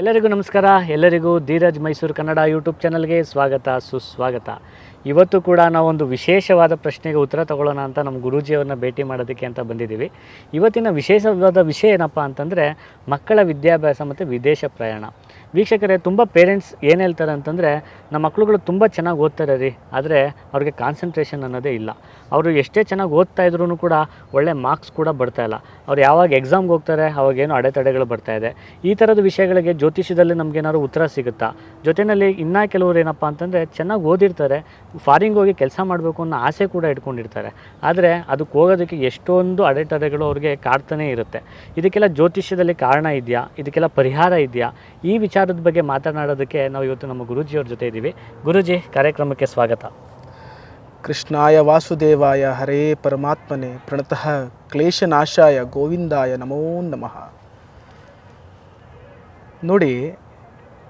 ಎಲ್ಲರಿಗೂ ನಮಸ್ಕಾರ. ಎಲ್ಲರಿಗೂ ಧೀರಜ್ ಮೈಸೂರು ಕನ್ನಡ ಯೂಟ್ಯೂಬ್ ಚಾನಲ್ಗೆ ಸ್ವಾಗತ, ಸುಸ್ವಾಗತ. ಇವತ್ತು ಕೂಡ ನಾವೊಂದು ವಿಶೇಷವಾದ ಪ್ರಶ್ನೆಗೆ ಉತ್ತರ ತಗೊಳ್ಳೋಣ ಅಂತ ನಮ್ಮ ಗುರೂಜಿಯವ್ರನ್ನ ಭೇಟಿ ಮಾಡೋದಕ್ಕೆ ಅಂತ ಬಂದಿದ್ದೀವಿ. ಇವತ್ತಿನ ವಿಶೇಷವಾದ ವಿಷಯ ಏನಪ್ಪ ಅಂತಂದರೆ ಮಕ್ಕಳ ವಿದ್ಯಾಭ್ಯಾಸ ಮತ್ತು ವಿದೇಶ ಪ್ರಯಾಣ. ವೀಕ್ಷಕರೇ, ತುಂಬ ಪೇರೆಂಟ್ಸ್ ಏನು ಹೇಳ್ತಾರೆ ಅಂತಂದರೆ, ನಮ್ಮ ಮಕ್ಕಳುಗಳು ತುಂಬ ಚೆನ್ನಾಗಿ ಓದ್ತಾರೆ ರೀ. ಆದರೆ, ಅವ್ರಿಗೆ ಕಾನ್ಸಂಟ್ರೇಷನ್ ಅನ್ನೋದೇ ಇಲ್ಲ. ಅವರು ಎಷ್ಟೇ ಚೆನ್ನಾಗಿ ಓದ್ತಾ ಇದ್ರೂ ಕೂಡ ಒಳ್ಳೆ ಮಾರ್ಕ್ಸ್ ಕೂಡ ಬರ್ತಾ ಇಲ್ಲ. ಅವ್ರು ಯಾವಾಗ ಎಕ್ಸಾಮ್ಗೆ ಹೋಗ್ತಾರೆ ಅವಾಗೇನು ಅಡೆತಡೆಗಳು ಬರ್ತಾ ಇದೆ. ಈ ಥರದ ವಿಷಯಗಳಿಗೆ ಜ್ಯೋತಿಷ್ಯದಲ್ಲಿ ನಮಗೇನಾದ್ರು ಉತ್ತರ ಸಿಗುತ್ತಾ? ಜೊತೆಯಲ್ಲಿ ಇನ್ನೂ ಕೆಲವರು ಏನಪ್ಪ ಅಂತಂದರೆ, ಚೆನ್ನಾಗಿ ಓದಿರ್ತಾರೆ ಫಾರಿಂಗ್ ಹೋಗಿ ಕೆಲಸ ಮಾಡಬೇಕು ಅನ್ನೋ ಆಸೆ ಕೂಡ ಇಟ್ಕೊಂಡಿರ್ತಾರೆ. ಆದರೆ, ಅದಕ್ಕೆ ಹೋಗೋದಕ್ಕೆ ಎಷ್ಟೊಂದು ಅಡೆತಡೆಗಳು ಅವ್ರಿಗೆ ಕಾಡ್ತಾನೇ ಇರುತ್ತೆ. ಇದಕ್ಕೆಲ್ಲ ಜ್ಯೋತಿಷ್ಯದಲ್ಲಿ ಕಾರಣ ಇದೆಯಾ? ಇದಕ್ಕೆಲ್ಲ ಪರಿಹಾರ ಇದೆಯಾ? ಈ ವಿಚಾರದ ಬಗ್ಗೆ ಮಾತನಾಡೋದಕ್ಕೆ ನಾವು ಇವತ್ತು ನಮ್ಮ ಗುರುಜಿಯವ್ರ ಜೊತೆ ಇದ್ದೀವಿ. ಗುರುಜಿ, ಕಾರ್ಯಕ್ರಮಕ್ಕೆ ಸ್ವಾಗತ. ಕೃಷ್ಣಾಯ ವಾಸುದೇವಾಯ ಹರೇ ಪರಮಾತ್ಮನೆ, ಪ್ರಣತಃ ಕ್ಲೇಶನಾಶಾಯ ಗೋವಿಂದಾಯ ನಮೋ ನಮಃ. ನೋಡಿ,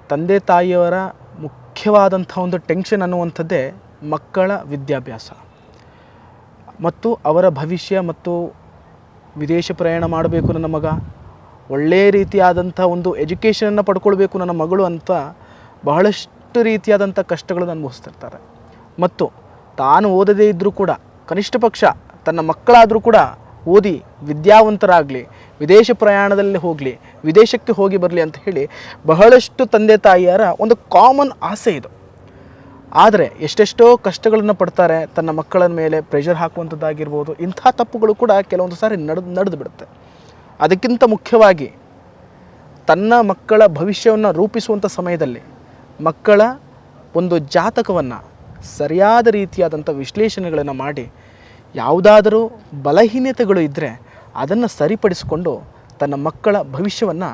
ತಂದೆ ತಾಯಿಯವರ ಮುಖ್ಯವಾದಂಥ ಒಂದು ಟೆನ್ಷನ್ ಅನ್ನುವಂಥದ್ದೇ ಮಕ್ಕಳ ವಿದ್ಯಾಭ್ಯಾಸ. ಮತ್ತು ಅವರ ಭವಿಷ್ಯ ಮತ್ತು ವಿದೇಶ ಪ್ರಯಾಣ ಮಾಡಬೇಕು ನನ್ನ ಮಗ. ಒಳ್ಳೆಯ ರೀತಿಯಾದಂಥ ಒಂದು ಎಜುಕೇಷನನ್ನು ಪಡ್ಕೊಳ್ಬೇಕು ನನ್ನ ಮಗಳು ಅಂತ ಬಹಳಷ್ಟು ರೀತಿಯಾದಂಥ ಕಷ್ಟಗಳನ್ನು ಅನುಭವಿಸ್ತಿರ್ತಾರೆ. ಮತ್ತು ತಾನು ಓದದೇ ಇದ್ದರೂ ಕೂಡ ಕನಿಷ್ಠ ಪಕ್ಷ ತನ್ನ ಮಕ್ಕಳಾದರೂ ಕೂಡ ಓದಿ ವಿದ್ಯಾವಂತರಾಗಲಿ, ವಿದೇಶ ಪ್ರಯಾಣದಲ್ಲಿ ಹೋಗಲಿ, ವಿದೇಶಕ್ಕೆ ಹೋಗಿ ಬರಲಿ ಅಂತ ಹೇಳಿ ಬಹಳಷ್ಟು ತಂದೆ ತಾಯಿಯರ ಒಂದು ಕಾಮನ್ ಆಸೆ ಇದು. ಆದರೆ ಎಷ್ಟೆಷ್ಟೋ ಕಷ್ಟಗಳನ್ನು ಪಡ್ತಾರೆ ತನ್ನ ಮಕ್ಕಳ ಮೇಲೆ ಪ್ರೆಷರ್ ಹಾಕುವಂಥದ್ದಾಗಿರ್ಬೋದು, ಇಂಥ ತಪ್ಪುಗಳು ಕೂಡ ಕೆಲವೊಂದು ಸಾರಿ ನಡೆದು ನಡೆದು ಬಿಡುತ್ತೆ. ಅದಕ್ಕಿಂತ ಮುಖ್ಯವಾಗಿ ತನ್ನ ಮಕ್ಕಳ ಭವಿಷ್ಯವನ್ನು ರೂಪಿಸುವಂಥ ಸಮಯದಲ್ಲಿ ಮಕ್ಕಳ ಒಂದು ಜಾತಕವನ್ನು ಸರಿಯಾದ ರೀತಿಯಾದಂಥ ವಿಶ್ಲೇಷಣೆಗಳನ್ನು ಮಾಡಿ ಯಾವುದಾದರೂ ಬಲಹೀನತೆಗಳು ಇದ್ದರೆ ಅದನ್ನು ಸರಿಪಡಿಸಿಕೊಂಡು ತನ್ನ ಮಕ್ಕಳ ಭವಿಷ್ಯವನ್ನು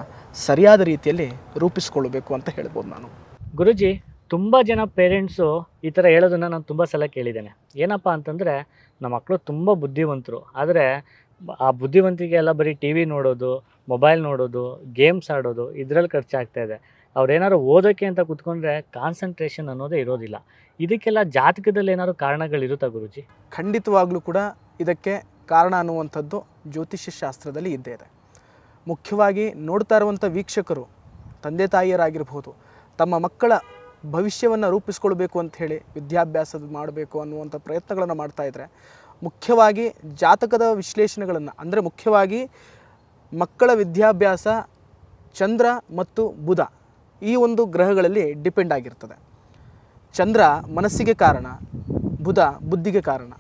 ಸರಿಯಾದ ರೀತಿಯಲ್ಲಿ ರೂಪಿಸಿಕೊಳ್ಳಬೇಕು ಅಂತ ಹೇಳ್ಬೋದು ನಾನು. ಗುರುಜಿ, ತುಂಬ ಜನ ಪೇರೆಂಟ್ಸು ಈ ಥರ ಹೇಳೋದನ್ನು ನಾನು ತುಂಬ ಸಲ ಕೇಳಿದ್ದೇನೆ. ಏನಪ್ಪ ಅಂತಂದರೆ ನಮ್ಮ ಮಕ್ಕಳು ತುಂಬ ಬುದ್ಧಿವಂತರು. ಆದರೆ ಆ ಬುದ್ಧಿವಂತಿಕೆ ಎಲ್ಲ ಬರೀ ಟಿ ವಿ ನೋಡೋದು, ಮೊಬೈಲ್ ನೋಡೋದು, ಗೇಮ್ಸ್ ಆಡೋದು, ಇದರಲ್ಲಿ ಖರ್ಚಾಗ್ತಾ ಇದೆ. ಅವ್ರೇನಾದ್ರು ಓದೋಕ್ಕೆ ಅಂತ ಕುತ್ಕೊಂಡ್ರೆ ಕಾನ್ಸಂಟ್ರೇಷನ್ ಅನ್ನೋದೇ ಇರೋದಿಲ್ಲ. ಇದಕ್ಕೆಲ್ಲ ಜಾತಕದಲ್ಲಿ ಏನಾದ್ರು ಕಾರಣಗಳಿರುತ್ತಾ ಗುರುಜಿ? ಖಂಡಿತವಾಗ್ಲೂ ಕೂಡ ಇದಕ್ಕೆ ಕಾರಣ ಅನ್ನುವಂಥದ್ದು ಜ್ಯೋತಿಷ್ಯ ಶಾಸ್ತ್ರದಲ್ಲಿ ಇದ್ದೇ ಇದೆ. ಮುಖ್ಯವಾಗಿ ನೋಡ್ತಾ ಇರುವಂಥ ವೀಕ್ಷಕರು, ತಂದೆ ತಾಯಿಯರಾಗಿರ್ಬೋದು, ತಮ್ಮ ಮಕ್ಕಳ ಭವಿಷ್ಯವನ್ನು ರೂಪಿಸ್ಕೊಳ್ಬೇಕು ಅಂತ ಹೇಳಿ ವಿದ್ಯಾಭ್ಯಾಸ ಮಾಡಬೇಕು ಅನ್ನುವಂಥ ಪ್ರಯತ್ನಗಳನ್ನು ಮಾಡ್ತಾ ಇದ್ದಾರೆ ಮುಖ್ಯವಾಗಿ ಜಾತಕದ ವಿಶ್ಲೇಷಣೆಗಳನ್ನು, ಅಂದರೆ ಮುಖ್ಯವಾಗಿ ಮಕ್ಕಳ ವಿದ್ಯಾಭ್ಯಾಸ, ಚಂದ್ರ ಮತ್ತು ಬುಧ ಈ ಒಂದು ಗ್ರಹಗಳಲ್ಲಿ ಡಿಪೆಂಡ್ ಆಗಿರ್ತದೆ. ಚಂದ್ರ ಮನಸ್ಸಿಗೆ ಕಾರಣ, ಬುಧ ಬುದ್ಧಿಗೆ ಕಾರಣ.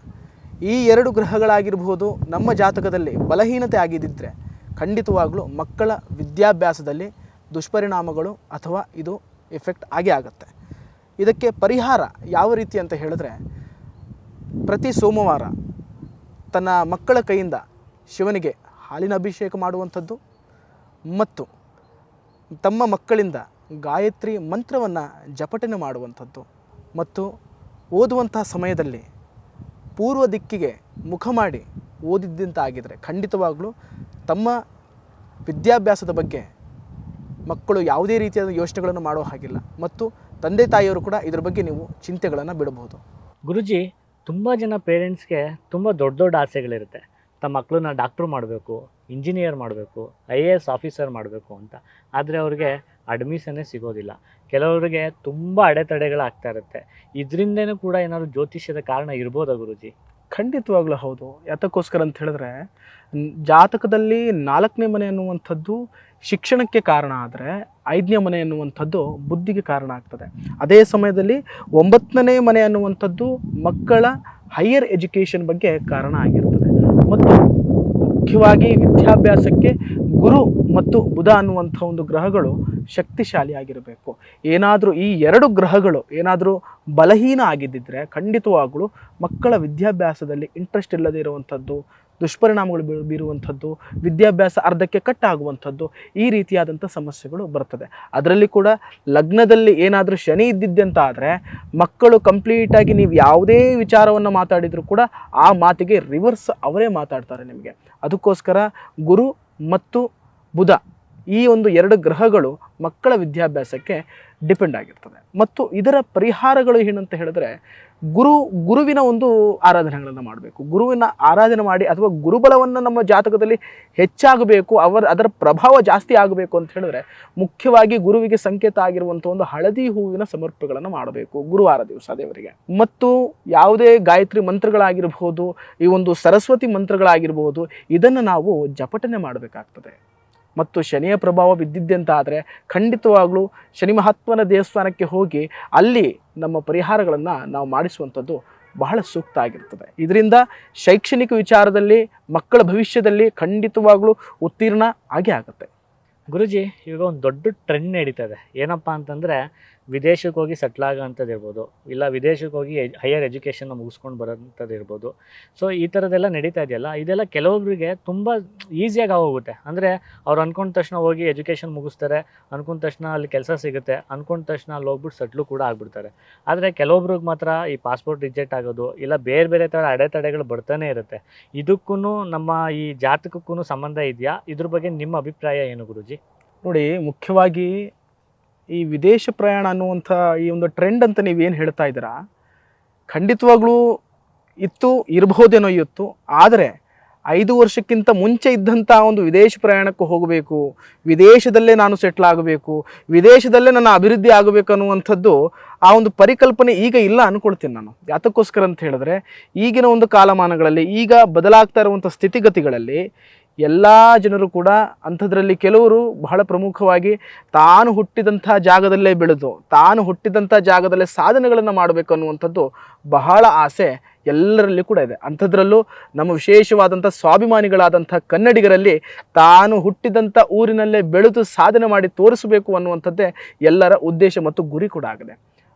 ಈ ಎರಡು ಗ್ರಹಗಳಾಗಿರ್ಬೋದು ನಮ್ಮ ಜಾತಕದಲ್ಲಿ ಬಲಹೀನತೆ ಆಗಿದ್ದರೆ ಖಂಡಿತವಾಗಲೂ ಮಕ್ಕಳ ವಿದ್ಯಾಭ್ಯಾಸದಲ್ಲಿ ದುಷ್ಪರಿಣಾಮಗಳು ಅಥವಾ ಇದು ಎಫೆಕ್ಟ್ ಆಗೇ ಆಗುತ್ತೆ. ಇದಕ್ಕೆ ಪರಿಹಾರ ಯಾವ ರೀತಿ ಅಂತ ಹೇಳಿದ್ರೆ ಪ್ರತಿ ಸೋಮವಾರ ತನ್ನ ಮಕ್ಕಳ ಕೈಯಿಂದ ಶಿವನಿಗೆ ಹಾಲಿನ ಅಭಿಷೇಕ ಮಾಡುವಂಥದ್ದು ಮತ್ತು ತಮ್ಮ ಮಕ್ಕಳಿಂದ ಗಾಯತ್ರಿ ಮಂತ್ರವನ್ನು ಜಪಟನೆ ಮಾಡುವಂಥದ್ದು ಮತ್ತು ಓದುವಂತಹ ಸಮಯದಲ್ಲಿ ಪೂರ್ವ ದಿಕ್ಕಿಗೆ ಮುಖ ಮಾಡಿ ಓದಿದ್ದಂತ ಆಗಿದರೆ ಖಂಡಿತವಾಗಲೂ ತಮ್ಮ ವಿದ್ಯಾಭ್ಯಾಸದ ಬಗ್ಗೆ ಮಕ್ಕಳು ಯಾವುದೇ ರೀತಿಯಾದ ಯೋಚನೆಗಳನ್ನು ಮಾಡೋ ಹಾಗಿಲ್ಲ ಮತ್ತು ತಂದೆ ತಾಯಿಯವರು ಕೂಡ ಇದರ ಬಗ್ಗೆ ನೀವು ಚಿಂತೆಗಳನ್ನು ಬಿಡಬಹುದು. ಗುರುಜಿ ತುಂಬ ಜನ ಪೇರೆಂಟ್ಸ್ಗೆ ತುಂಬ ದೊಡ್ಡ ದೊಡ್ಡ ಆಸೆಗಳಿರುತ್ತೆ. ತಮ್ಮ ಮಕ್ಕಳನ್ನ ಡಾಕ್ಟ್ರು ಮಾಡಬೇಕು, ಇಂಜಿನಿಯರ್ ಮಾಡಬೇಕು, ಐ ಎ ಎಸ್ ಆಫೀಸರ್ ಮಾಡಬೇಕು ಅಂತ. ಆದರೆ ಅವ್ರಿಗೆ ಅಡ್ಮಿಷನ್ನೇ ಸಿಗೋದಿಲ್ಲ. ಕೆಲವರಿಗೆ ತುಂಬ ಅಡೆತಡೆಗಳಾಗ್ತಾ ಇರುತ್ತೆ. ಇದರಿಂದನೂ ಕೂಡ ಏನಾದ್ರು ಜ್ಯೋತಿಷ್ಯದ ಕಾರಣ ಇರ್ಬೋದಾ ಗುರುಜಿ? ಖಂಡಿತವಾಗ್ಲೂ ಹೌದು. ಯಾತಕ್ಕೋಸ್ಕರ ಅಂತ ಹೇಳಿದ್ರೆ, ಜಾತಕದಲ್ಲಿ ನಾಲ್ಕನೇ ಮನೆ ಅನ್ನುವಂಥದ್ದು ಶಿಕ್ಷಣಕ್ಕೆ ಕಾರಣ ಆದರೆ, ಐದನೇ ಮನೆ ಅನ್ನುವಂಥದ್ದು ಬುದ್ಧಿಗೆ ಕಾರಣ ಆಗ್ತದೆ. ಅದೇ ಸಮಯದಲ್ಲಿ ಒಂಬತ್ತನೇ ಮನೆ ಅನ್ನುವಂಥದ್ದು ಮಕ್ಕಳ ಹೈಯರ್ ಎಜುಕೇಷನ್ ಬಗ್ಗೆ ಕಾರಣ ಆಗಿರ್ತದೆ. ಮತ್ತು ಮುಖ್ಯವಾಗಿ ವಿದ್ಯಾಭ್ಯಾಸಕ್ಕೆ ಗುರು ಮತ್ತು ಬುಧ ಅನ್ನುವಂಥ ಒಂದು ಗ್ರಹಗಳು ಶಕ್ತಿಶಾಲಿಯಾಗಿರಬೇಕು. ಏನಾದರೂ ಈ ಎರಡು ಗ್ರಹಗಳು ಏನಾದರೂ ಬಲಹೀನ ಆಗಿದ್ದಿದ್ದರೆ ಖಂಡಿತವಾಗಲೂ ಮಕ್ಕಳ ವಿದ್ಯಾಭ್ಯಾಸದಲ್ಲಿ ಇಂಟ್ರೆಸ್ಟ್ ಇಲ್ಲದೇ ಇರುವಂಥದ್ದು ದುಷ್ಪರಿಣಾಮಗಳು ಬೀರುವಂಥದ್ದು, ವಿದ್ಯಾಭ್ಯಾಸ ಅರ್ಧಕ್ಕೆ ಕಟ್ ಆಗುವಂಥದ್ದು ಈ ರೀತಿಯಾದಂಥ ಸಮಸ್ಯೆಗಳು ಬರ್ತದೆ ಅದರಲ್ಲಿ ಕೂಡ ಲಗ್ನದಲ್ಲಿ ಏನಾದರೂ ಶನಿ ಇದ್ದಿದ್ದಂತ ಆದರೆ ಮಕ್ಕಳು ಕಂಪ್ಲೀಟಾಗಿ ನೀವು ಯಾವುದೇ ವಿಚಾರವನ್ನು ಮಾತಾಡಿದರೂ ಕೂಡ ಆ ಮಾತಿಗೆ ರಿವರ್ಸ್ ಅವರೇ ಮಾತಾಡ್ತಾರೆ ನಿಮಗೆ. ಅದಕ್ಕೋಸ್ಕರ ಗುರು ಮತ್ತು ಬುಧ ಈ ಒಂದು ಎರಡು ಗ್ರಹಗಳು ಮಕ್ಕಳ ವಿದ್ಯಾಭ್ಯಾಸಕ್ಕೆ ಡಿಪೆಂಡ್ ಆಗಿರ್ತದೆ. ಮತ್ತು ಇದರ ಪರಿಹಾರಗಳು ಏನಂತ ಹೇಳಿದ್ರೆ, ಗುರು, ಗುರುವಿನ ಒಂದು ಆರಾಧನೆಗಳನ್ನು ಮಾಡಬೇಕು. ಗುರುವಿನ ಆರಾಧನೆ ಮಾಡಿ ಅಥವಾ ಗುರುಬಲವನ್ನು ನಮ್ಮ ಜಾತಕದಲ್ಲಿ ಹೆಚ್ಚಾಗಬೇಕು, ಅವರ, ಅದರ ಪ್ರಭಾವ ಜಾಸ್ತಿ ಆಗಬೇಕು ಅಂತ ಹೇಳಿದ್ರೆ, ಮುಖ್ಯವಾಗಿ ಗುರುವಿಗೆ ಸಂಕೇತ ಆಗಿರುವಂಥ ಒಂದು ಹಳದಿ ಹೂವಿನ ಸಮರ್ಪಣೆಗಳನ್ನು ಮಾಡಬೇಕು ಗುರುವಾರ ದಿವಸ ದೇವರಿಗೆ. ಮತ್ತು ಯಾವುದೇ ಗಾಯತ್ರಿ ಮಂತ್ರಗಳಾಗಿರಬಹುದು ಈ ಒಂದು ಸರಸ್ವತಿ ಮಂತ್ರಗಳಾಗಿರ್ಬೋದು, ಇದನ್ನು ನಾವು ಜಪಟನೆ ಮಾಡಬೇಕಾಗ್ತದೆ. ಮತ್ತು ಶನಿಯ ಪ್ರಭಾವ ಬಿದ್ದಿದ್ದೆ ಅಂತ ಆದರೆ ಖಂಡಿತವಾಗಲೂ ಶನಿ ಮಹಾತ್ಮನ ದೇವಸ್ಥಾನಕ್ಕೆ ಹೋಗಿ ಅಲ್ಲಿ ನಮ್ಮ ಪರಿಹಾರಗಳನ್ನು ನಾವು ಮಾಡಿಸುವಂಥದ್ದು ಬಹಳ ಸೂಕ್ತ ಆಗಿರ್ತದೆ. ಇದರಿಂದ ಶೈಕ್ಷಣಿಕ ವಿಚಾರದಲ್ಲಿ, ಮಕ್ಕಳ ಭವಿಷ್ಯದಲ್ಲಿ ಖಂಡಿತವಾಗಲೂ ಉತ್ತೀರ್ಣ ಆಗೇ ಆಗುತ್ತೆ. ಗುರುಜಿ, ಇವಾಗ ಒಂದು ದೊಡ್ಡ ಟ್ರೆಂಡ್ ನಡೀತಾ ಇದೆ. ಏನಪ್ಪ ಅಂತಂದರೆ ವಿದೇಶಕ್ಕೆ ಹೋಗಿ ಸೆಟ್ಲ್ ಆಗೋಂಥದ್ದು ಇರ್ಬೋದು. ಇಲ್ಲ ವಿದೇಶಕ್ಕೆ ಹೋಗಿ ಹೈಯರ್ ಎಜುಕೇಷನ್ನ ಮುಗಿಸ್ಕೊಂಡು ಬರೋಂಥದ್ದು ಇರ್ಬೋದು. ಸೊ ಈ ಥರದ್ದೆಲ್ಲ ನಡೀತಾ ಇದೆಯಲ್ಲ, ಇದೆಲ್ಲ ಕೆಲವೊಬ್ಬರಿಗೆ ತುಂಬ ಈಸಿಯಾಗಿ ಆಗೋಗುತ್ತೆ. ಅಂದರೆ ಅವ್ರು ಅಂದ್ಕೊಂಡ ತಕ್ಷಣ ಹೋಗಿ ಎಜುಕೇಷನ್ ಮುಗಿಸ್ತಾರೆ ಅಂದ್ಕೊಂಡ ತಕ್ಷಣ ಅಲ್ಲಿ ಕೆಲಸ ಸಿಗುತ್ತೆ ಅಂದ್ಕೊಂಡ ತಕ್ಷಣ ಅಲ್ಲಿ ಹೋಗ್ಬಿಟ್ಟು ಸೆಟ್ಲು ಕೂಡ ಆಗ್ಬಿಡ್ತಾರೆ. ಆದರೆ ಕೆಲವೊಬ್ರಿಗೆ ಮಾತ್ರ ಈ ಪಾಸ್ಪೋರ್ಟ್ ರಿಜೆಕ್ಟ್ ಆಗೋದು, ಇಲ್ಲ ಬೇರೆ ಬೇರೆ ಥರ ಅಡೆತಡೆಗಳು ಬರ್ತಾನೆ ಇರುತ್ತೆ. ಇದಕ್ಕೂ ನಮ್ಮ ಈ ಜಾತಕಕ್ಕೂ ಸಂಬಂಧ ಇದೆಯಾ? ಇದ್ರ ಬಗ್ಗೆ ನಿಮ್ಮ ಅಭಿಪ್ರಾಯ ಏನು ಗುರುಜಿ? ನೋಡಿ, ಮುಖ್ಯವಾಗಿ ಈ ವಿದೇಶ ಪ್ರಯಾಣ ಅನ್ನುವಂಥ ಈ ಒಂದು ಟ್ರೆಂಡ್ ಅಂತ ನೀವೇನು ಹೇಳ್ತಾ ಇದ್ದೀರಾ? ಖಂಡಿತವಾಗ್ಲೂ ಇತ್ತು, ಇರಬಹುದೇನೋ ಇತ್ತು. ಆದರೆ ಐದು ವರ್ಷಕ್ಕಿಂತ ಮುಂಚೆ ಇದ್ದಂಥ ಒಂದು ವಿದೇಶ ಪ್ರಯಾಣಕ್ಕೆ ಹೋಗಬೇಕು, ವಿದೇಶದಲ್ಲೇ ನಾನು ಸೆಟ್ಲ್ ಆಗಬೇಕು, ವಿದೇಶದಲ್ಲೇ ನನ್ನ ಅಭಿವೃದ್ಧಿ ಆಗಬೇಕು ಅನ್ನುವಂಥದ್ದು ಆ ಒಂದು ಪರಿಕಲ್ಪನೆ ಈಗ ಇಲ್ಲ ಅಂದ್ಕೊಳ್ತೀನಿ ನಾನು. ಯಾತಕ್ಕೋಸ್ಕರ ಅಂತ ಹೇಳಿದ್ರೆ, ಈಗಿನ ಒಂದು ಕಾಲಮಾನಗಳಲ್ಲಿ ಈಗ ಬದಲಾಗ್ತಾ ಇರುವಂಥ ಸ್ಥಿತಿಗತಿಗಳಲ್ಲಿ ಎಲ್ಲ ಜನರು ಕೂಡ ಅಂಥದ್ರಲ್ಲಿ ಕೆಲವರು ಬಹಳ ಪ್ರಮುಖವಾಗಿ ತಾನು ಹುಟ್ಟಿದಂಥ ಜಾಗದಲ್ಲೇ ಬೆಳೆದು, ತಾನು ಹುಟ್ಟಿದಂಥ ಜಾಗದಲ್ಲೇ ಸಾಧನೆಗಳನ್ನು ಮಾಡಬೇಕು ಅನ್ನುವಂಥದ್ದು ಬಹಳ ಆಸೆ ಎಲ್ಲರಲ್ಲಿ ಕೂಡ ಇದೆ. ಅಂಥದ್ರಲ್ಲೂ ನಮ್ಮ ವಿಶೇಷವಾದಂಥ ಸ್ವಾಭಿಮಾನಿಗಳಾದಂಥ ಕನ್ನಡಿಗರಲ್ಲಿ ತಾನು ಹುಟ್ಟಿದಂಥ ಊರಿನಲ್ಲೇ ಬೆಳೆದು ಸಾಧನೆ ಮಾಡಿ ತೋರಿಸಬೇಕು ಅನ್ನುವಂಥದ್ದೇ ಎಲ್ಲರ ಉದ್ದೇಶ ಮತ್ತು ಗುರಿ ಕೂಡ ಆಗಿದೆ.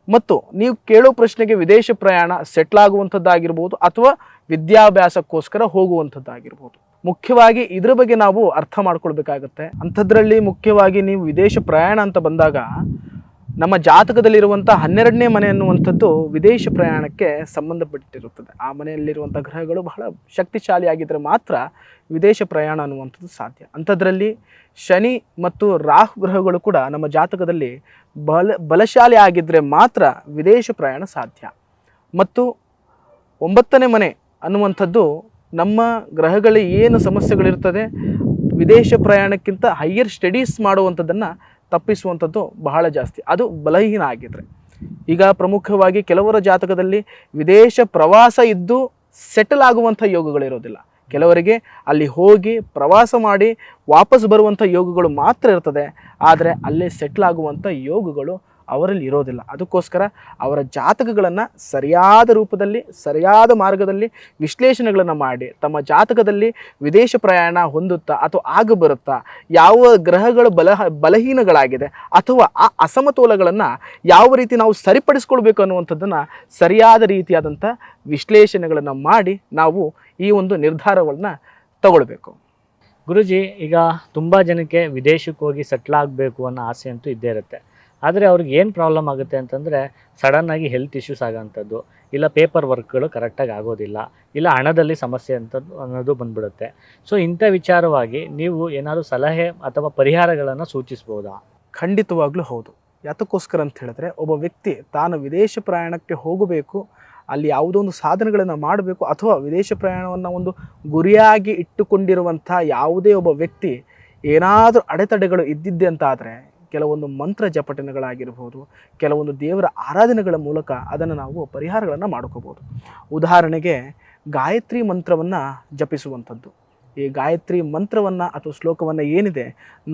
ಮತ್ತು ನೀವು ಕೇಳೋ ಪ್ರಶ್ನೆಗೆ ವಿದೇಶ ಪ್ರಯಾಣ ಸೆಟ್ಲ್ ಆಗುವಂಥದ್ದಾಗಿರ್ಬೋದು ಅಥವಾ ವಿದ್ಯಾಭ್ಯಾಸಕ್ಕೋಸ್ಕರ ಹೋಗುವಂಥದ್ದಾಗಿರ್ಬೋದು. ಮುಖ್ಯವಾಗಿ ಇದ್ರ ಬಗ್ಗೆ ನಾವು ಅರ್ಥ ಮಾಡ್ಕೊಳ್ಬೇಕಾಗತ್ತೆ. ಅಂಥದ್ರಲ್ಲಿ ಮುಖ್ಯವಾಗಿ ನೀವು ವಿದೇಶ ಪ್ರಯಾಣ ಅಂತ ಬಂದಾಗ ನಮ್ಮ ಜಾತಕದಲ್ಲಿರುವಂಥ ಹನ್ನೆರಡನೇ ಮನೆ ಅನ್ನುವಂಥದ್ದು ವಿದೇಶ ಪ್ರಯಾಣಕ್ಕೆ ಸಂಬಂಧಪಟ್ಟಿರುತ್ತದೆ. ಆ ಮನೆಯಲ್ಲಿರುವಂಥ ಗ್ರಹಗಳು ಬಹಳ ಶಕ್ತಿಶಾಲಿಯಾಗಿದ್ದರೆ ಮಾತ್ರ ವಿದೇಶ ಪ್ರಯಾಣ ಅನ್ನುವಂಥದ್ದು ಸಾಧ್ಯ. ಅಂಥದ್ರಲ್ಲಿ ಶನಿ ಮತ್ತು ರಾಹು ಗ್ರಹಗಳು ಕೂಡ ನಮ್ಮ ಜಾತಕದಲ್ಲಿ ಬಲ ಬಲಶಾಲಿ ಆಗಿದ್ದರೆ ಮಾತ್ರ ವಿದೇಶ ಪ್ರಯಾಣ ಸಾಧ್ಯ. ಮತ್ತು ಒಂಬತ್ತನೇ ಮನೆ ಅನ್ನುವಂಥದ್ದು ನಮ್ಮ ಗ್ರಹಗಳ ಏನು ಸಮಸ್ಯೆಗಳಿರ್ತದೆ, ವಿದೇಶ ಪ್ರಯಾಣಕ್ಕಿಂತ ಹೈಯರ್ ಸ್ಟಡೀಸ್ ಮಾಡುವಂಥದ್ದನ್ನು ತಪ್ಪಿಸುವಂಥದ್ದು ಬಹಳ ಜಾಸ್ತಿ. ಅದು ಬಲಹೀನ ಆಗಿದ್ರೆ. ಈಗ ಪ್ರಮುಖವಾಗಿ ಕೆಲವರ ಜಾತಕದಲ್ಲಿ ವಿದೇಶ ಪ್ರವಾಸ ಇದ್ದು ಸೆಟಲ್ ಆಗುವಂಥ ಯೋಗಗಳಿರೋದಿಲ್ಲ. ಕೆಲವರಿಗೆ ಅಲ್ಲಿ ಹೋಗಿ ಪ್ರವಾಸ ಮಾಡಿ ವಾಪಸ್ ಬರುವಂಥ ಯೋಗಗಳು ಮಾತ್ರ ಇರ್ತದೆ, ಆದರೆ ಅಲ್ಲೇ ಸೆಟ್ಲ್ ಆಗುವಂಥ ಯೋಗಗಳು ಅವರಲ್ಲಿ ಇರೋದಿಲ್ಲ. ಅದಕ್ಕೋಸ್ಕರ ಅವರ ಜಾತಕಗಳನ್ನು ಸರಿಯಾದ ರೂಪದಲ್ಲಿ, ಸರಿಯಾದ ಮಾರ್ಗದಲ್ಲಿ ವಿಶ್ಲೇಷಣೆಗಳನ್ನು ಮಾಡಿ, ತಮ್ಮ ಜಾತಕದಲ್ಲಿ ವಿದೇಶ ಪ್ರಯಾಣ ಹೊಂದುತ್ತಾ ಅಥವಾ ಆಗ ಬರುತ್ತಾ, ಯಾವ ಗ್ರಹಗಳು ಬಲ ಬಲಹೀನಗಳಾಗಿದೆ ಅಥವಾ ಆ ಅಸಮತೋಲಗಳನ್ನು ಯಾವ ರೀತಿ ನಾವು ಸರಿಪಡಿಸ್ಕೊಳ್ಬೇಕು ಅನ್ನುವಂಥದ್ದನ್ನು ಸರಿಯಾದ ರೀತಿಯಾದಂಥ ವಿಶ್ಲೇಷಣೆಗಳನ್ನು ಮಾಡಿ ನಾವು ಈ ಒಂದು ನಿರ್ಧಾರಗಳನ್ನ ತಗೊಳ್ಬೇಕು. ಗುರುಜಿ, ಈಗ ತುಂಬ ಜನಕ್ಕೆ ವಿದೇಶಕ್ಕೆ ಹೋಗಿ ಸೆಟ್ಲ್ ಆಗಬೇಕು ಅನ್ನೋ ಆಸೆ ಅಂತೂ ಇದ್ದೇ ಇರುತ್ತೆ. ಆದರೆ ಅವ್ರಿಗೆ ಏನು ಪ್ರಾಬ್ಲಮ್ ಆಗುತ್ತೆ ಅಂತಂದರೆ ಸಡನ್ನಾಗಿ ಹೆಲ್ತ್ ಇಶ್ಯೂಸ್ ಆಗೋಂಥದ್ದು ಇಲ್ಲ ಪೇಪರ್ ವರ್ಕ್ಗಳು ಕರೆಕ್ಟಾಗಿ ಆಗೋದಿಲ್ಲ, ಇಲ್ಲ ಹಣದಲ್ಲಿ ಸಮಸ್ಯೆ ಅಂತದ್ದು ಅನ್ನೋದು ಬಂದ್ಬಿಡುತ್ತೆ. ಸೊ ಇಂಥ ವಿಚಾರವಾಗಿ ನೀವು ಏನಾದರೂ ಸಲಹೆ ಅಥವಾ ಪರಿಹಾರಗಳನ್ನು ಸೂಚಿಸ್ಬೋದಾ? ಖಂಡಿತವಾಗ್ಲೂ ಹೌದು. ಯಾತಕ್ಕೋಸ್ಕರ ಅಂತ ಹೇಳಿದ್ರೆ, ಒಬ್ಬ ವ್ಯಕ್ತಿ ತಾನು ವಿದೇಶ ಪ್ರಯಾಣಕ್ಕೆ ಹೋಗಬೇಕು, ಅಲ್ಲಿ ಯಾವುದೋ ಒಂದು ಸಾಧನೆಗಳನ್ನು ಮಾಡಬೇಕು, ಅಥವಾ ವಿದೇಶ ಪ್ರಯಾಣವನ್ನು ಒಂದು ಗುರಿಯಾಗಿ ಇಟ್ಟುಕೊಂಡಿರುವಂಥ ಯಾವುದೇ ಒಬ್ಬ ವ್ಯಕ್ತಿ ಏನಾದರೂ ಅಡೆತಡೆಗಳು ಇದ್ದಿದ್ದೆ ಅಂತ ಆದರೆ ಕೆಲವೊಂದು ಮಂತ್ರ ಜಪಟನೆಗಳಾಗಿರ್ಬೋದು, ಕೆಲವೊಂದು ದೇವರ ಆರಾಧನೆಗಳ ಮೂಲಕ ಅದನ್ನು ನಾವು ಪರಿಹಾರಗಳನ್ನು ಮಾಡ್ಕೋಬೋದು. ಉದಾಹರಣೆಗೆ ಗಾಯತ್ರಿ ಮಂತ್ರವನ್ನು ಜಪಿಸುವಂಥದ್ದು. ಈ ಗಾಯತ್ರಿ ಮಂತ್ರವನ್ನು ಅಥವಾ ಶ್ಲೋಕವನ್ನು ಏನಿದೆ,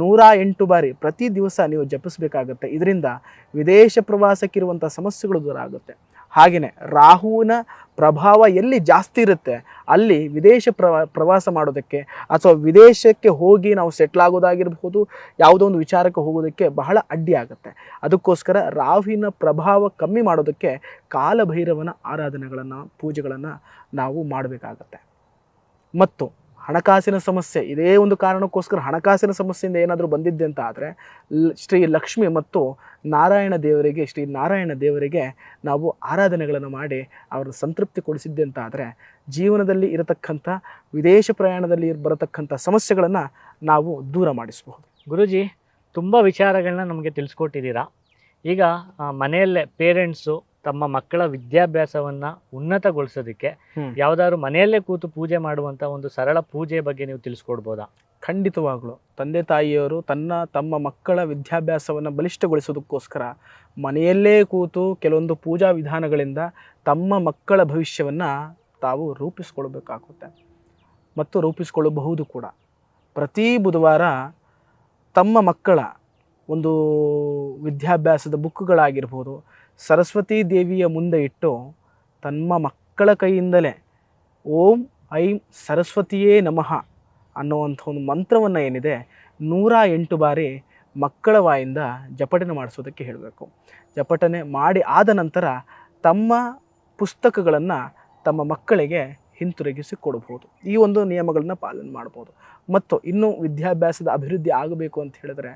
ನೂರ ಎಂಟು ಬಾರಿ ಪ್ರತಿ ದಿವಸ ನೀವು ಜಪಿಸಬೇಕಾಗತ್ತೆ. ಇದರಿಂದ ವಿದೇಶ ಪ್ರವಾಸಕ್ಕಿರುವಂಥ ಸಮಸ್ಯೆಗಳು ದೂರ ಆಗುತ್ತೆ. ಹಾಗೆಯೇ ರಾಹುವಿನ ಪ್ರಭಾವ ಎಲ್ಲಿ ಜಾಸ್ತಿ ಇರುತ್ತೆ, ಅಲ್ಲಿ ವಿದೇಶ ಪ್ರವಾ ಪ್ರವಾಸ ಮಾಡೋದಕ್ಕೆ ಅಥವಾ ವಿದೇಶಕ್ಕೆ ಹೋಗಿ ನಾವು ಸೆಟ್ಲ್ ಆಗೋದಾಗಿರ್ಬೋದು ಯಾವುದೋ ಒಂದು ವಿಚಾರಕ್ಕೆ ಹೋಗೋದಕ್ಕೆ ಬಹಳ ಅಡ್ಡಿ ಆಗುತ್ತೆ. ಅದಕ್ಕೋಸ್ಕರ ರಾಹುವಿನ ಪ್ರಭಾವ ಕಮ್ಮಿ ಮಾಡೋದಕ್ಕೆ ಕಾಲಭೈರವನ ಆರಾಧನೆಗಳನ್ನು, ಪೂಜೆಗಳನ್ನು ನಾವು ಮಾಡಬೇಕಾಗತ್ತೆ. ಮತ್ತು ಹಣಕಾಸಿನ ಸಮಸ್ಯೆ, ಇದೇ ಒಂದು ಕಾರಣಕ್ಕೋಸ್ಕರ ಹಣಕಾಸಿನ ಸಮಸ್ಯೆಯಿಂದ ಏನಾದರೂ ಬಂದಿದ್ದೆ ಅಂತ ಆದರೆ ಶ್ರೀ ಲಕ್ಷ್ಮಿ ಮತ್ತು ನಾರಾಯಣ ದೇವರಿಗೆ, ಶ್ರೀ ನಾರಾಯಣ ದೇವರಿಗೆ ನಾವು ಆರಾಧನೆಗಳನ್ನು ಮಾಡಿ ಅವರನ್ನು ಸಂತೃಪ್ತಿ ಕೊಡಿಸಿದ್ದೆ ಅಂತ ಆದರೆ, ಜೀವನದಲ್ಲಿ ಇರತಕ್ಕಂಥ, ವಿದೇಶ ಪ್ರಯಾಣದಲ್ಲಿ ಬರತಕ್ಕಂಥ ಸಮಸ್ಯೆಗಳನ್ನು ನಾವು ದೂರ ಮಾಡಿಸಬಹುದು. ಗುರುಜಿ, ತುಂಬ ವಿಚಾರಗಳನ್ನ ನಮಗೆ ತಿಳಿಸ್ಕೊಟ್ಟಿದ್ದೀರಾ. ಈಗ ಮನೆಯಲ್ಲೇ ಪೇರೆಂಟ್ಸು ತಮ್ಮ ಮಕ್ಕಳ ವಿದ್ಯಾಭ್ಯಾಸವನ್ನ ಉನ್ನತಗೊಳಿಸೋದಕ್ಕೆ. ಯಾವ್ದಾದ್ರು ಮನೆಯಲ್ಲೇ ಕೂತು ಪೂಜೆ ಮಾಡುವಂತ ಒಂದು ಸರಳ ಪೂಜೆ ಬಗ್ಗೆ ನೀವು ತಿಳಿಸ್ಕೊಡ್ಬೋದಾ? ಖಂಡಿತವಾಗ್ಲು. ತಂದೆ ತಾಯಿಯವರು ತನ್ನ ತಮ್ಮ ಮಕ್ಕಳ ವಿದ್ಯಾಭ್ಯಾಸವನ್ನು ಬಲಿಷ್ಠಗೊಳಿಸೋದಕ್ಕೋಸ್ಕರ ಮನೆಯಲ್ಲೇ ಕೂತು ಕೆಲವೊಂದು ಪೂಜಾ ವಿಧಾನಗಳಿಂದ ತಮ್ಮ ಮಕ್ಕಳ ಭವಿಷ್ಯವನ್ನು ತಾವು ರೂಪಿಸ್ಕೊಳ್ಬೇಕಾಗುತ್ತೆ. ಮತ್ತು ರೂಪಿಸ್ಕೊಳ್ಳಬಹುದು ಕೂಡ. ಪ್ರತಿ ಬುಧವಾರ ತಮ್ಮ ಮಕ್ಕಳ ಒಂದು ವಿದ್ಯಾಭ್ಯಾಸದ ಬುಕ್ಗಳಾಗಿರ್ಬೋದು ಸರಸ್ವತಿ ದೇವಿಯ ಮುಂದೆ ಇಟ್ಟು ತಮ್ಮ ಮಕ್ಕಳ ಕೈಯಿಂದಲೇ ಓಂ ಐಂ ಸರಸ್ವತಿಯೇ ನಮಃ ಅನ್ನುವಂಥ ಒಂದು ಮಂತ್ರವನ್ನು ಏನಿದೆ ನೂರ ಎಂಟು ಬಾರಿ ಮಕ್ಕಳ ವಾಯಿಂದ ಜಪಟನೆ ಮಾಡಿಸೋದಕ್ಕೆ ಹೇಳಬೇಕು. ಜಪಟನೆ ಮಾಡಿ ಆದ ನಂತರ ತಮ್ಮ ಪುಸ್ತಕಗಳನ್ನು ತಮ್ಮ ಮಕ್ಕಳಿಗೆ ಹಿಂತಿರುಗಿಸಿ ಕೊಡಬಹುದು. ಈ ಒಂದು ನಿಯಮಗಳನ್ನು ಪಾಲನೆ ಮಾಡ್ಬೋದು ಮತ್ತು ಇನ್ನೂ ವಿದ್ಯಾಭ್ಯಾಸದ ಅಭಿವೃದ್ಧಿ ಆಗಬೇಕು ಅಂತ ಹೇಳಿದ್ರೆ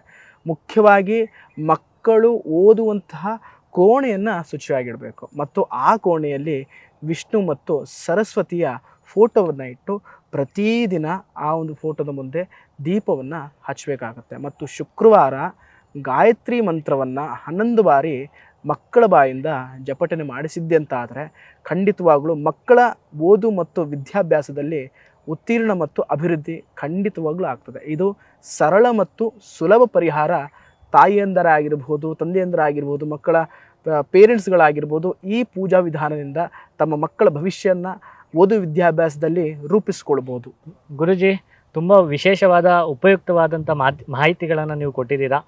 ಮುಖ್ಯವಾಗಿ ಮಕ್ಕಳು ಓದುವಂತಹ ಕೋಣೆಯನ್ನು ಶುಚಿಯಾಗಿಡಬೇಕು ಮತ್ತು ಆ ಕೋಣೆಯಲ್ಲಿ ವಿಷ್ಣು ಮತ್ತು ಸರಸ್ವತಿಯ ಫೋಟೋವನ್ನು ಇಟ್ಟು ಪ್ರತಿದಿನ ಆ ಒಂದು ಫೋಟೋದ ಮುಂದೆ ದೀಪವನ್ನು ಹಚ್ಚಬೇಕಾಗುತ್ತೆ ಮತ್ತು ಶುಕ್ರವಾರ ಗಾಯತ್ರಿ ಮಂತ್ರವನ್ನು ಹನ್ನೊಂದು ಬಾರಿ ಮಕ್ಕಳ ಬಾಯಿಂದ ಜಪಟನೆ ಮಾಡಿಸಿದ್ದೆ ಅಂತ ಆದರೆ ಖಂಡಿತವಾಗಲೂ ಮಕ್ಕಳ ಓದು ಮತ್ತು ವಿದ್ಯಾಭ್ಯಾಸದಲ್ಲಿ ಉತ್ತೀರ್ಣ ಮತ್ತು ಅಭಿವೃದ್ಧಿ ಖಂಡಿತವಾಗ್ಲೂ ಆಗ್ತದೆ. ಇದು ಸರಳ ಮತ್ತು ಸುಲಭ ಪರಿಹಾರ ತಾಯಿಯಂದರಾಗಿರ್ಬೋದು, ತಂದೆಯಂದರಾಗಿರ್ಬೋದು, ಮಕ್ಕಳ ಪೇರೆಂಟ್ಸ್ಗಳಾಗಿರ್ಬೋದು, ಈ ಪೂಜಾ ವಿಧಾನದಿಂದ ತಮ್ಮ ಮಕ್ಕಳ ಭವಿಷ್ಯನ ಓದು ವಿದ್ಯಾಭ್ಯಾಸದಲ್ಲಿ ರೂಪಿಸ್ಕೊಳ್ಬೋದು. ಗುರುಜಿ, ತುಂಬ ವಿಶೇಷವಾದ ಉಪಯುಕ್ತವಾದಂಥ ಮಾಹಿತಿಗಳನ್ನು ನೀವು ಕೊಟ್ಟಿದ್ದೀರಾ.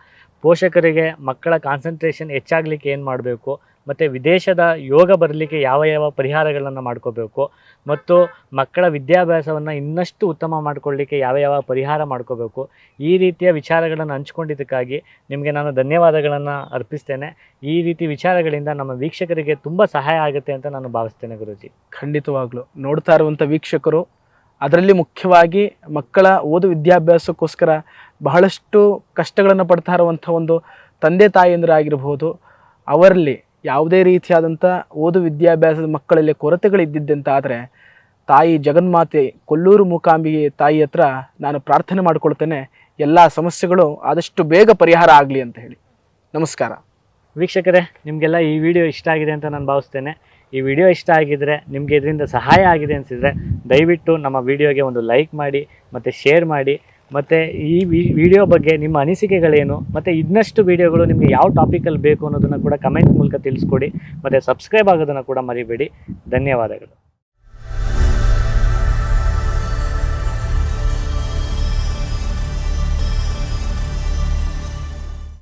ಪೋಷಕರಿಗೆ ಮಕ್ಕಳ ಕಾನ್ಸಂಟ್ರೇಷನ್ ಹೆಚ್ಚಾಗಲಿಕ್ಕೆ ಏನು ಮಾಡಬೇಕು? ಮತ್ತು ವಿದೇಶದ ಯೋಗ ಬರಲಿಕ್ಕೆ ಯಾವ ಯಾವ ಪರಿಹಾರಗಳನ್ನು ಮಾಡ್ಕೋಬೇಕು ಮತ್ತು ಮಕ್ಕಳ ವಿದ್ಯಾಭ್ಯಾಸವನ್ನು ಇನ್ನಷ್ಟು ಉತ್ತಮ ಮಾಡಿಕೊಳ್ಳಿಕ್ಕೆ ಯಾವ ಯಾವ ಪರಿಹಾರ ಮಾಡ್ಕೋಬೇಕು ಈ ರೀತಿಯ ವಿಚಾರಗಳನ್ನು ಹಂಚ್ಕೊಂಡಿದ್ದಕ್ಕಾಗಿ ನಿಮಗೆ ನಾನು ಧನ್ಯವಾದಗಳನ್ನು ಅರ್ಪಿಸ್ತೇನೆ. ಈ ರೀತಿ ವಿಚಾರಗಳಿಂದ ನಮ್ಮ ವೀಕ್ಷಕರಿಗೆ ತುಂಬ ಸಹಾಯ ಆಗುತ್ತೆ ಅಂತ ನಾನು ಭಾವಿಸ್ತೇನೆ ಗುರುಜಿ. ಖಂಡಿತವಾಗ್ಲೂ. ನೋಡ್ತಾ ಇರುವಂಥ ವೀಕ್ಷಕರು, ಅದರಲ್ಲಿ ಮುಖ್ಯವಾಗಿ ಮಕ್ಕಳ ಓದು ವಿದ್ಯಾಭ್ಯಾಸಕ್ಕೋಸ್ಕರ ಬಹಳಷ್ಟು ಕಷ್ಟಗಳನ್ನು ಪಡ್ತಾ ಇರುವಂಥ ಒಂದು ತಂದೆ ತಾಯಿಯಂದರಾಗಿರ್ಬೋದು ಅವರಲ್ಲಿ ಯಾವುದೇ ರೀತಿಯಾದಂಥ ಓದು ವಿದ್ಯಾಭ್ಯಾಸದ ಮಕ್ಕಳಲ್ಲಿ ಕೊರತೆಗಳು ಆದರೆ ತಾಯಿ ಜಗನ್ಮಾತೆ ಕೊಲ್ಲೂರು ಮೂಕಾಂಬಿಗೆ ತಾಯಿ ಹತ್ರ ನಾನು ಪ್ರಾರ್ಥನೆ ಮಾಡಿಕೊಳ್ತೇನೆ. ಎಲ್ಲ ಸಮಸ್ಯೆಗಳು ಆದಷ್ಟು ಬೇಗ ಪರಿಹಾರ ಆಗಲಿ ಅಂತ ಹೇಳಿ. ನಮಸ್ಕಾರ. ವೀಕ್ಷಕರೇ, ನಿಮಗೆಲ್ಲ ಈ ವಿಡಿಯೋ ಇಷ್ಟ ಆಗಿದೆ ಅಂತ ನಾನು ಭಾವಿಸ್ತೇನೆ. ಈ ವಿಡಿಯೋ ಇಷ್ಟ ಆಗಿದ್ದರೆ ನಿಮಗೆ ಇದರಿಂದ ಸಹಾಯ ಆಗಿದೆ ಅನಿಸಿದರೆ ದಯವಿಟ್ಟು ನಮ್ಮ ವಿಡಿಯೋಗೆ ಒಂದು ಲೈಕ್ ಮಾಡಿ ಮತ್ತು ಶೇರ್ ಮಾಡಿ. ಮತ್ತು ಈ ವಿಡಿಯೋ ಬಗ್ಗೆ ನಿಮ್ಮ ಅನಿಸಿಕೆಗಳೇನು? ಮತ್ತು ಇನ್ನಷ್ಟು ವಿಡಿಯೋಗಳು ನಿಮಗೆ ಯಾವ ಟಾಪಿಕಲ್ಲಿ ಬೇಕು ಅನ್ನೋದನ್ನು ಕೂಡ ಕಮೆಂಟ್ ಮೂಲಕ ತಿಳಿಸ್ಕೊಡಿ. ಮತ್ತು ಸಬ್ಸ್ಕ್ರೈಬ್ ಆಗೋದನ್ನು ಕೂಡ ಮರಿಬೇಡಿ. ಧನ್ಯವಾದಗಳು.